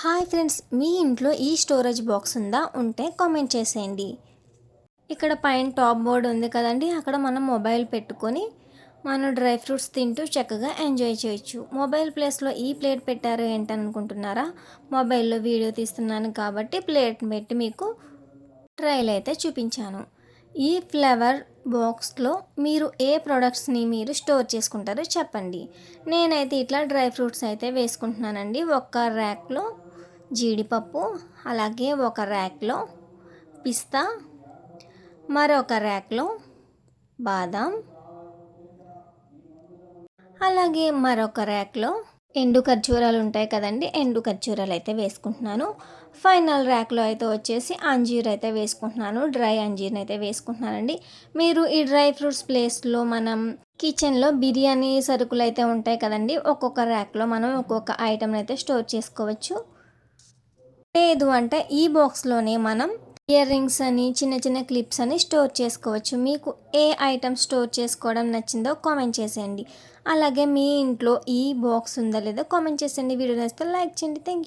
Hi friends మీ ఇంట్లో ఈ storage box ఉందా? ఉంటే కామెంట్ చేసేయండి. ఇక్కడ పైన టాప్ బోర్డ్ ఉంది కదండి అక్కడ మనం మొబైల్ పెట్టుకొని మనం డ్రై ఫ్రూట్స్ తింటూ చక్కగా ఎంజాయ్ చేయొచ్చు. మొబైల్ ప్లేస్లో ఈ ప్లేట్ పెట్టారు ఏంటనుకుంటున్నారా? మొబైల్లో వీడియో తీస్తున్నాను కాబట్టి ప్లేట్ పెట్టి మీకు ట్రైల్ అయితే చూపించాను. ఈ ఫ్లేవర్ బాక్స్లో మీరు ఏ ప్రొడక్ట్స్ని మీరు స్టోర్ చేసుకుంటారో చెప్పండి. నేనైతే ఇట్లా డ్రై ఫ్రూట్స్ అయితే వేసుకుంటున్నానండి. ఒక్క ర్యాక్లో జీడిపప్పు అలాగే ఒక ర్యాక్లో పిస్తా మరొక ర్యాక్లో బాదం అలాగే మరొక ర్యాక్లో ఎండు ఖర్జూరాలు ఉంటాయి కదండి ఎండు ఖర్జూరాలు అయితే వేసుకుంటున్నాను. ఫైనల్ ర్యాక్లో అయితే వచ్చేసి అంజీర్ అయితే వేసుకుంటున్నాను డ్రై అంజీర్ని అయితే వేసుకుంటున్నానండి. మీరు ఈ డ్రై ఫ్రూట్స్ ప్లేస్లో మనం కిచెన్లో బిర్యానీ సరుకులు అయితే ఉంటాయి కదండి ఒక్కొక్క ర్యాక్లో మనం ఒక్కొక్క ఐటెం అయితే స్టోర్ చేసుకోవచ్చు. లేదు అంటే ఈ బాక్స్లోనే మనం ఇయర్ రింగ్స్ అని చిన్న చిన్న క్లిప్స్ అని స్టోర్ చేసుకోవచ్చు. మీకు ఏ ఐటమ్ స్టోర్ చేసుకోవడం నచ్చిందో కామెంట్ చేసేయండి. అలాగే మీ ఇంట్లో ఈ బాక్స్ ఉందా లేదో కామెంట్ చేసేయండి. వీడియో నచ్చితే లైక్ చేయండి. Thank you